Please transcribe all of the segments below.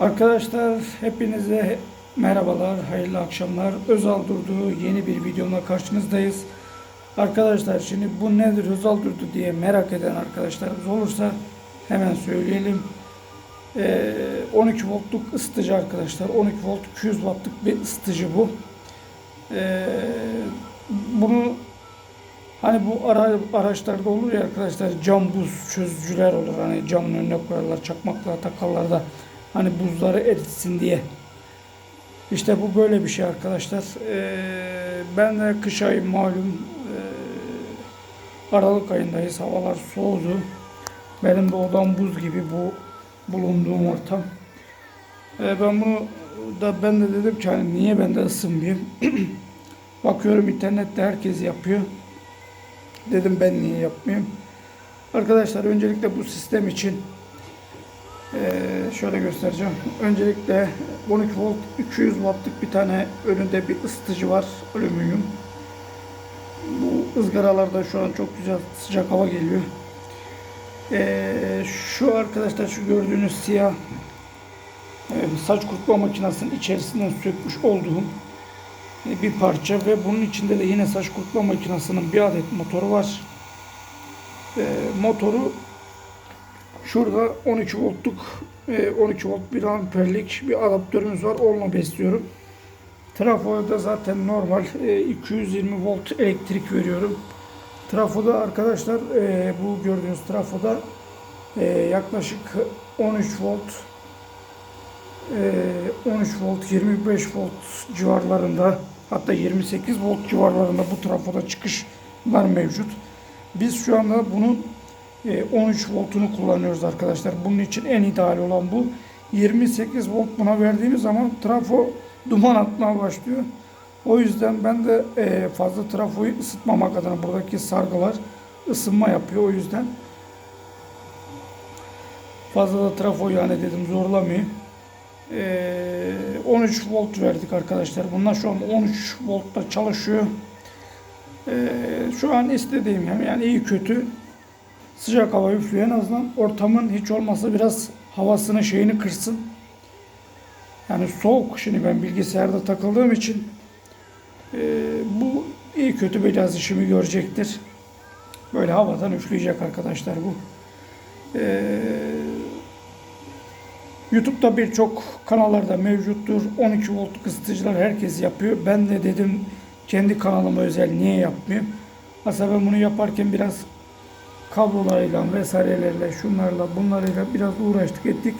Arkadaşlar hepinize merhabalar, hayırlı akşamlar. Özal Durdu yeni bir videomla karşınızdayız. Arkadaşlar şimdi bu nedir Özal Durdu diye merak eden arkadaşlarımız olursa hemen söyleyelim. Ee, 12 voltluk ısıtıcı arkadaşlar. 12 volt 200 wattlık bir ısıtıcı bu. Ee, bunu Hani bu ara, araçlarda olur ya arkadaşlar cam buz çözücüler olur. Hani camın önüne koyarlar, çakmakla takarlar da hani buzları eritsin diye. İşte bu böyle bir şey arkadaşlar. Ee, ben de kış ayı malum ee, Aralık ayındayız. Havalar soğudu. Benim de odam buz gibi bu bulunduğum ortam. Ee, ben bunu da ben de dedim ki hani niye ben de ısınmayayım. Bakıyorum internette herkes yapıyor. Dedim ben niye yapmayayım. Arkadaşlar öncelikle bu sistem için eee, şöyle göstereceğim. Öncelikle 12 volt 200 wattlık bir tane önünde bir ısıtıcı var. Alüminyum. Bu ızgaralarda şu an çok güzel sıcak hava geliyor. Eee, şu arkadaşlar şu gördüğünüz siyah eee, saç kurutma makinesinin içerisinden sökmüş olduğum bir parça ve bunun içinde de yine saç kurutma makinesinin bir adet motoru var. Ee, motoru şurada 12 voltluk e, 12 volt 1 amperlik bir adaptörümüz var. Onunla besliyorum. Trafoda zaten normal e, 220 volt elektrik veriyorum. Trafoda arkadaşlar e, bu gördüğünüz trafoda e, yaklaşık 13 volt ee, 13 volt 25 volt civarlarında hatta 28 volt civarlarında bu trafoda çıkışlar mevcut. Biz şu anda bunun e, 13 voltunu kullanıyoruz arkadaşlar. Bunun için en ideal olan bu. 28 volt buna verdiğimiz zaman trafo duman atmaya başlıyor. O yüzden ben de e, fazla trafoyu ısıtmamak adına buradaki sargılar ısınma yapıyor. O yüzden fazla da trafo yani dedim zorlamayayım. Ee, 13 volt verdik arkadaşlar. Bunlar şu an 13 voltta çalışıyor. Şu an istediğim yani iyi kötü sıcak hava üflüyor. En azından ortamın hiç olmazsa biraz havasını şeyini kırsın. Yani soğuk. Şimdi ben bilgisayarda takıldığım için e, bu iyi kötü biraz işimi görecektir. Böyle havadan üfleyecek arkadaşlar bu. Eee YouTube'da birçok kanallarda mevcuttur. 12 volt ısıtıcılar herkes yapıyor. Ben de dedim kendi kanalıma özel niye yapmayayım? Aslında ben bunu yaparken biraz kablolarıyla vesairelerle şunlarla bunlarıyla biraz uğraştık ettik.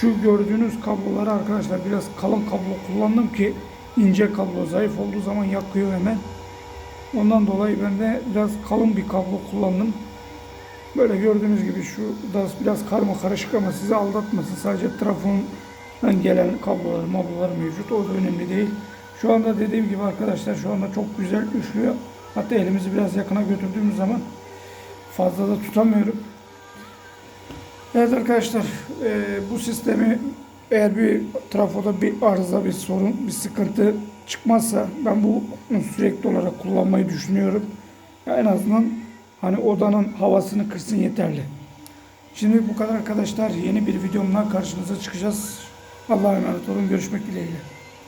Şu gördüğünüz kabloları arkadaşlar biraz kalın kablo kullandım ki ince kablo zayıf olduğu zaman yakıyor hemen. Ondan dolayı ben de biraz kalın bir kablo kullandım. Böyle gördüğünüz gibi şu da biraz karma karışık ama sizi aldatmasın. Sadece trafondan gelen kablolar, mablolar mevcut. O da önemli değil. Şu anda dediğim gibi arkadaşlar şu anda çok güzel üflüyor. Hatta elimizi biraz yakına götürdüğümüz zaman fazla da tutamıyorum. Evet arkadaşlar e, bu sistemi eğer bir trafoda bir arıza, bir sorun, bir sıkıntı çıkmazsa ben bu sürekli olarak kullanmayı düşünüyorum. Ya en azından Hani odanın havasını kırsın yeterli. Şimdi bu kadar arkadaşlar. Yeni bir videomla karşınıza çıkacağız. Allah'a emanet olun. Görüşmek dileğiyle.